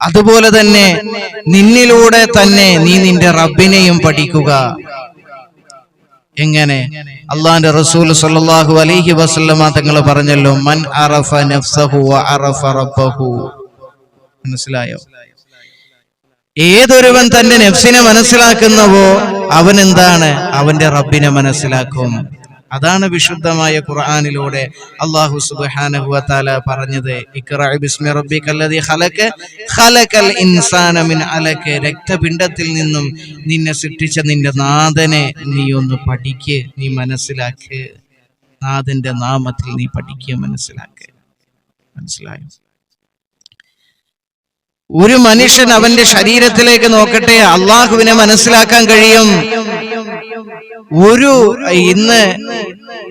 അതുപോലെ തന്നെ നിന്നിലൂടെ തന്നെ നീ നിന്റെ റബ്ബിനെയും പഠിക്കുക. എങ്ങനെ? അള്ളാന്റെ റസൂൽ സല്ലല്ലാഹു അലൈഹി വസല്ലമ തങ്ങൾ പറഞ്ഞല്ലോ മൻ അറഫ നഫ്സഹു അറഫ റബ്ബഹു. മനസ്സിലായോ? ഏതൊരുവൻ തന്റെ നെഫ്സിനെ മനസ്സിലാക്കുന്നവോ അവൻ എന്താണ്? അവന്റെ റബ്ബിനെ മനസ്സിലാക്കും. അതാണ് വിശുദ്ധമായ ഖുർആാനിലൂടെ അള്ളാഹു സുബ്ഹാനഹു വതആല പറഞ്ഞത്. ഇഖ്റഅ ബിസ്മി റബ്ബിക്കല്ലദീ ഖലഖ ഖലഖൽ ഇൻസാന മിൻ അലക രക്തപിണ്ഡത്തിൽ നിന്നും നിന്നെ സൃഷ്ടിച്ച നിന്റെ നാഥനെ നീ ഒന്ന് പഠിക്ക് നീ മനസ്സിലാക്ക്. നാഥന്റെ നാമത്തിൽ നീ പഠിക്കുക മനസ്സിലാക്ക്. മനസ്സിലായോ? ഒരു മനുഷ്യൻ അവന്റെ ശരീരത്തിലേക്ക് നോക്കട്ടെ അള്ളാഹുവിനെ മനസ്സിലാക്കാൻ കഴിയും. ഒരു ഇന്ന്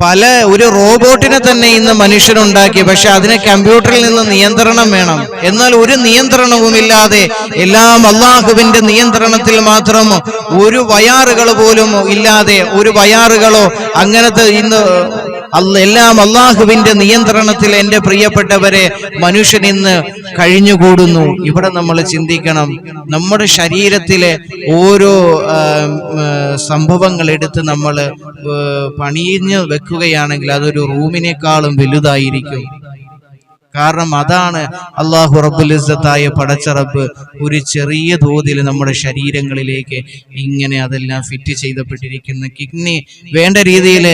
പല ഒരു റോബോട്ടിനെ തന്നെ ഇന്ന് മനുഷ്യനുണ്ടാക്കി പക്ഷെ അതിനെ കമ്പ്യൂട്ടറിൽ നിന്ന് നിയന്ത്രണം വേണം. എന്നാൽ ഒരു നിയന്ത്രണവുമില്ലാതെ എല്ലാം അള്ളാഹുവിന്റെ നിയന്ത്രണത്തിൽ മാത്രം ഒരു വയാറുകൾ പോലും ഇല്ലാതെ ഒരു വയാറുകളോ അങ്ങനത്തെ ഇന്ന് എല്ലാം അള്ളാഹുവിന്റെ നിയന്ത്രണത്തിൽ എന്റെ പ്രിയപ്പെട്ടവരെ മനുഷ്യൻ ഇന്ന് കഴിഞ്ഞുകൂടുന്നു. ഇവിടെ നമ്മൾ ചിന്തിക്കണം. നമ്മുടെ ശരീരത്തിലെ ഓരോ സംഭവങ്ങൾ എടുത്ത് നമ്മൾ പണിഞ്ഞ് വെക്കുകയാണെങ്കിൽ അതൊരു റൂമിനേക്കാളും വലുതായിരിക്കും. കാരണം അതാണ് അള്ളാഹു റബ്ബുൽ ഇസ്സത്തായ പടച്ച റബ്ബ് ഒരു ചെറിയ തോതിൽ നമ്മുടെ ശരീരങ്ങളിലേക്ക് ഇങ്ങനെ അതെല്ലാം ഫിറ്റ് ചെയ്തപ്പെട്ടിരിക്കുന്ന. കിഡ്നി വേണ്ട രീതിയിൽ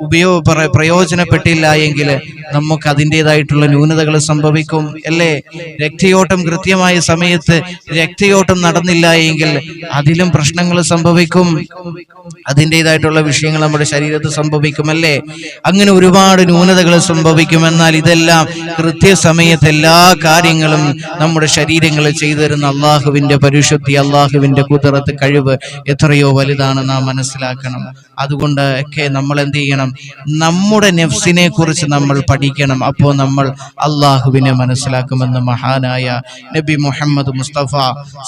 ഉപയോഗ പ്ര- പ്രയോജനപ്പെട്ടില്ല എങ്കിൽ നമുക്ക് അതിന്റെതായിട്ടുള്ള ന്യൂനതകൾ സംഭവിക്കും അല്ലേ? രക്തയോട്ടം കൃത്യമായ സമയത്ത് രക്തയോട്ടം നടന്നില്ല എങ്കിൽ അതിലും പ്രശ്നങ്ങൾ സംഭവിക്കും. അതിന്റെതായിട്ടുള്ള വിഷയങ്ങൾ നമ്മുടെ ശരീരത്ത് സംഭവിക്കും അല്ലേ? അങ്ങനെ ഒരുപാട് ന്യൂനതകൾ സംഭവിക്കും. എന്നാൽ ഇതെല്ലാം കൃത്യസമയത്ത് എല്ലാ കാര്യങ്ങളും നമ്മുടെ ശരീരങ്ങൾ ചെയ്തു തരുന്ന അള്ളാഹുവിന്റെ പരിശുദ്ധി അള്ളാഹുവിന്റെ കുതിരത്ത് കഴിവ് എത്രയോ വലുതാണ് നാം മനസ്സിലാക്കണം. അതുകൊണ്ട് ഒക്കെ നമ്മൾ എന്ത് ചെയ്യണം? നമ്മുടെ നെഫ്സിനെ കുറിച്ച് നമ്മൾ പഠിക്കണം. അപ്പോൾ നമ്മൾ അള്ളാഹുവിനെ മനസ്സിലാക്കുമെന്ന് മഹാനായ നബി മുഹമ്മദ് മുസ്തഫ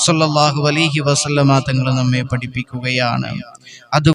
സല്ലല്ലാഹു അലഹി വസല്ലമ തങ്ങൾ നമ്മെ പഠിപ്പിക്കുകയാണ്. അത്